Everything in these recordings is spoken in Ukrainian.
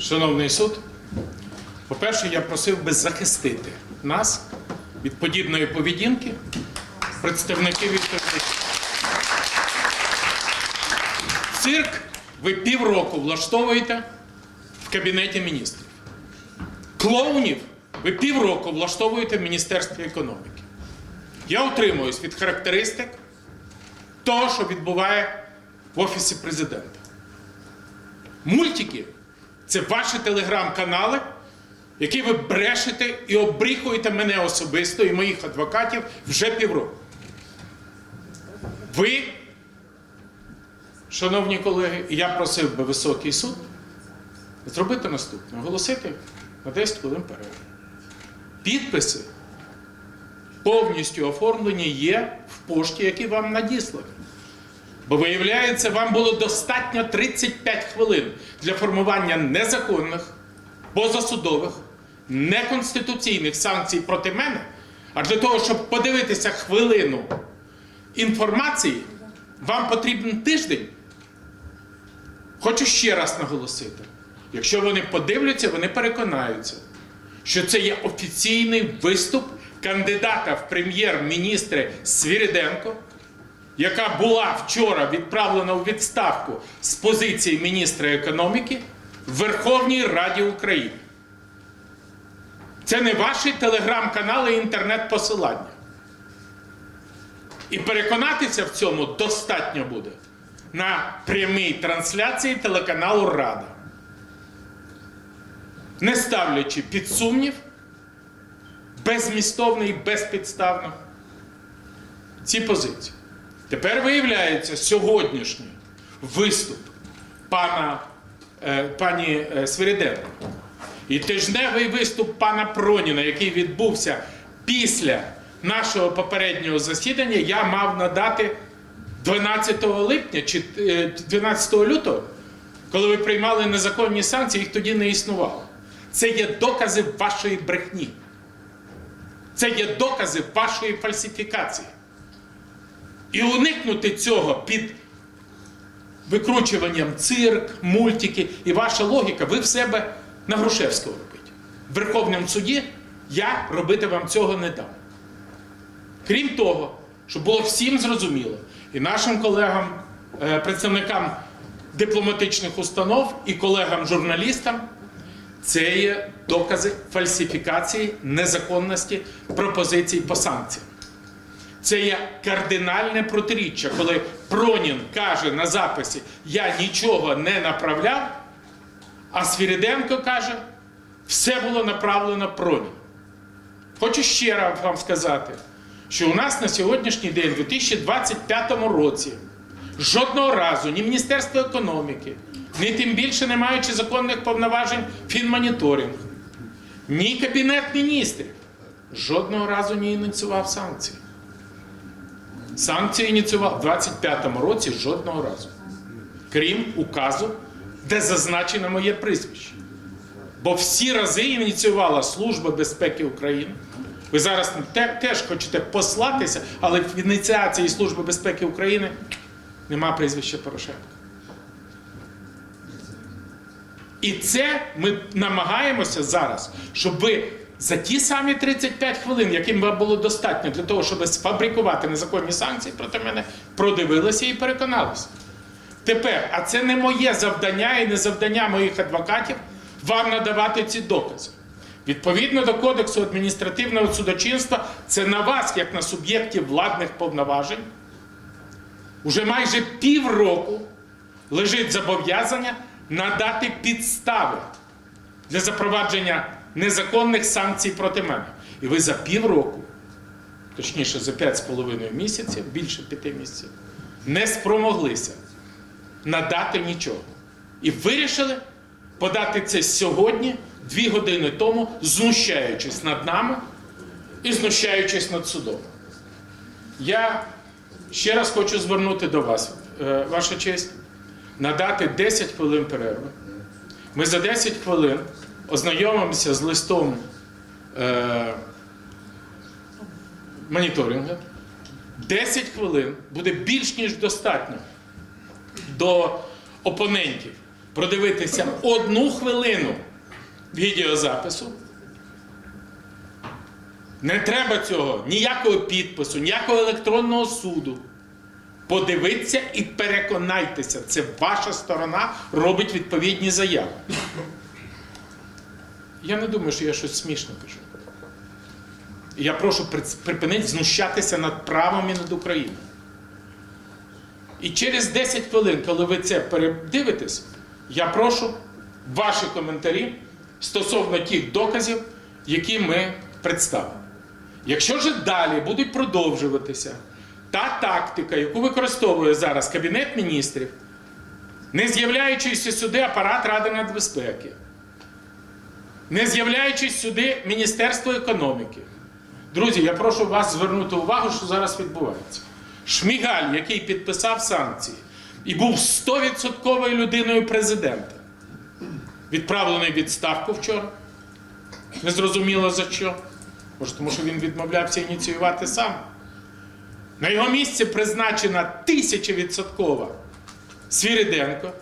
Шановний суд, по-перше, я просив би захистити нас від подібної поведінки представників відповідачів. Цирк ви півроку влаштовуєте в Кабінеті міністрів. Клоунів ви півроку влаштовуєте в Міністерстві економіки. Я утримуюсь від характеристик того, що відбуває в Офісі президента. Мультики це ваші телеграм-канали, які ви брешете і обріхуєте мене особисто і моїх адвокатів вже півроку. Ви, шановні колеги, я просив би високий суд зробити наступне: оголосити на 10 хвилин перерву. Підписи повністю оформлені є в пошті, які вам надіслані. Бо виявляється, вам було достатньо 35 хвилин для формування незаконних, позасудових, неконституційних санкцій проти мене. А для того, щоб подивитися хвилину інформації, вам потрібен тиждень. Хочу ще раз наголосити: якщо вони подивляться, вони переконаються, що це є офіційний виступ кандидата в прем'єр-міністри Свіріденко яка була вчора відправлена у відставку з позиції міністра економіки в Верховній Раді України. Це не ваші телеграм-канали і інтернет-посилання. І переконатися в цьому достатньо буде на прямій трансляції телеканалу Рада, не ставлячи під сумнів безмістовно і безпідставно ці позиції. Тепер виявляється сьогоднішній виступ пана, е, пані е, Свириденко і тижневий виступ пана Проніна, який відбувся після нашого попереднього засідання, я мав надати 12 липня чи е, 12 лютого, коли ви приймали незаконні санкції, їх тоді не існувало. Це є докази вашої брехні. Це є докази вашої фальсифікації. І уникнути цього під викручуванням цирк, мультики і ваша логіка, ви в себе на Грушевського робите. В Верховному суді я робити вам цього не дам. Крім того, щоб було всім зрозуміло, і нашим колегам, е, представникам дипломатичних установ, і колегам-журналістам, це є докази фальсифікації незаконності пропозицій по санкціям. Це є кардинальне протиріччя, коли Пронін каже на записі Я нічого не направляв, а Свіріденко каже, все було направлено Пронін. Хочу ще раз вам сказати, що у нас на сьогоднішній день, у 2025 році, жодного разу ні Міністерство економіки, ні тим більше не маючи законних повноважень фінмоніторинг, ні Кабінет міністрів жодного разу не ініціював санкції. Санкції ініціював у 25-му році жодного разу. Крім указу, де зазначено моє прізвище. Бо всі рази ініціювала Служба безпеки України. Ви зараз теж хочете послатися, але в ініціації Служби безпеки України нема прізвища Порошенка. І це ми намагаємося зараз, щоб ви за ті самі 35 хвилин, яким вам було достатньо для того, щоб сфабрикувати незаконні санкції проти мене, продивилися і переконалися. Тепер, а це не моє завдання і не завдання моїх адвокатів вам надавати ці докази. Відповідно до Кодексу адміністративного судочинства, це на вас, як на суб'єктів владних повноважень, уже майже півроку лежить зобов'язання надати підстави для запровадження незаконних санкцій проти мене. І ви за півроку, точніше за 5,5 місяців, більше 5 місяців, не спромоглися надати нічого. І вирішили подати це сьогодні, дві години тому, знущаючись над нами і знущаючись над судом. Я ще раз хочу звернути до вас, е, ваша честь, надати 10 хвилин перерви. Ми за 10 хвилин ознайомимося з листом е, моніторингу. 10 хвилин буде більш ніж достатньо до опонентів продивитися одну хвилину відеозапису. Не треба цього, ніякого підпису, ніякого електронного суду. Подивіться і переконайтеся, це ваша сторона робить відповідні заяви. Я не думаю, що я щось смішне кажу. Я прошу припинити знущатися над правом і над Україною. І через 10 хвилин, коли ви це передивитесь, я прошу ваші коментарі стосовно тих доказів, які ми представили. Якщо ж далі будуть продовжуватися та тактика, яку використовує зараз Кабінет міністрів, не з'являючись сюди апарат Ради нацбезпеки, не з'являючись сюди Міністерство економіки. Друзі, я прошу вас звернути увагу, що зараз відбувається. Шмігаль, який підписав санкції і був 100% людиною президента, відправлений відставку вчора. Незрозуміло за що. Може, тому що він відмовлявся ініціювати сам. На його місце призначена тисячевідсоткова Свіриденко,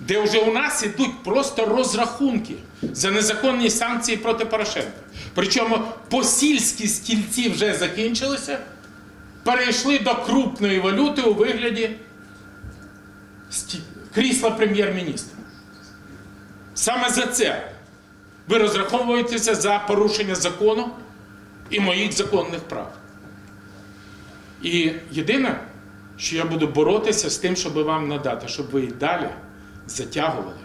де вже у нас ідуть просто розрахунки за незаконні санкції проти Порошенка. Причому посільські стільці вже закінчилися, перейшли до крупної валюти у вигляді крісла прем'єр-міністра. Саме за це ви розраховуєтеся за порушення закону і моїх законних прав. І єдине, що я буду боротися з тим, щоб вам надати, щоб ви і далі затягували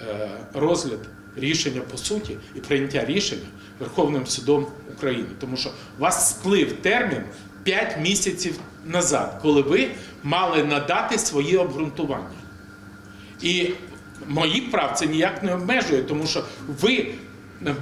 е, розгляд рішення по суті і прийняття рішення Верховним судом України. Тому що вас сплив термін 5 місяців назад, коли ви мали надати свої обґрунтування. І моїх прав це ніяк не обмежує, тому що ви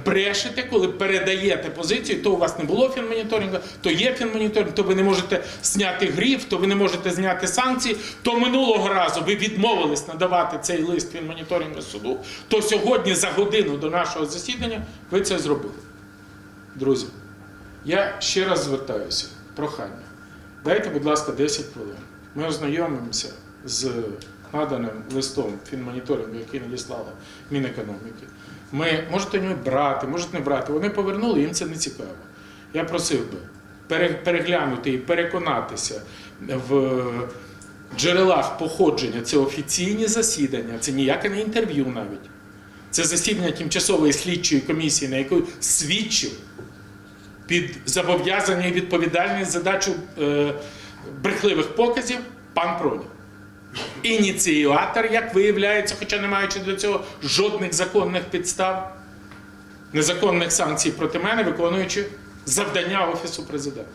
брешете, коли передаєте позицію, то у вас не було фінмоніторингу, то є фінмоніторинг, то ви не можете зняти гриф, то ви не можете зняти санкції. То минулого разу ви відмовились надавати цей лист фінмоніторингу суду, то сьогодні за годину до нашого засідання ви це зробили. Друзі, я ще раз звертаюся. Прохання. Дайте, будь ласка, 10 хвилин. Ми ознайомимося з наданим листом фінмоніторингу, який надіслала Мінекономіки. Ми можете не брати, можете не брати. Вони повернули, їм це не цікаво. Я просив би переглянути і переконатися в джерелах походження. Це офіційні засідання, це ніяке не інтерв'ю навіть. Це засідання тимчасової слідчої комісії, на яку свідчив під зобов'язання і відповідальність за дачу е, брехливих показів пан Пронів. Ініціатор, як виявляється, хоча не маючи до цього жодних законних підстав, незаконних санкцій проти мене, виконуючи завдання Офісу президента.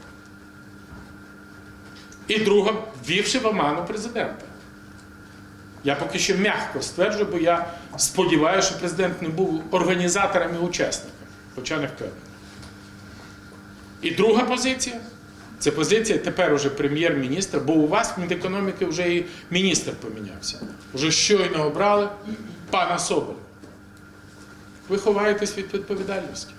І друга, ввівши в оману президента. Я поки що м'яко стверджую, бо я сподіваюся, що президент не був організатором і учасником, хоча не впевнений. І друга позиція це позиція тепер уже прем'єр-міністра, бо у вас в Мінекономіки вже і міністр помінявся. Вже щойно обрали пана Соболя. Ви ховаєтесь від відповідальності.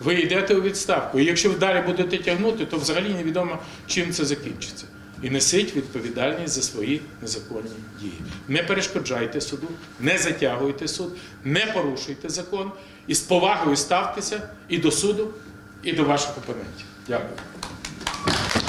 Ви йдете у відставку. І якщо ви далі будете тягнути, то взагалі невідомо, чим це закінчиться. І несіть відповідальність за свої незаконні дії. Не перешкоджайте суду, не затягуйте суд, не порушуйте закон і з повагою ставтеся і до суду, і до ваших опонентів. Дякую.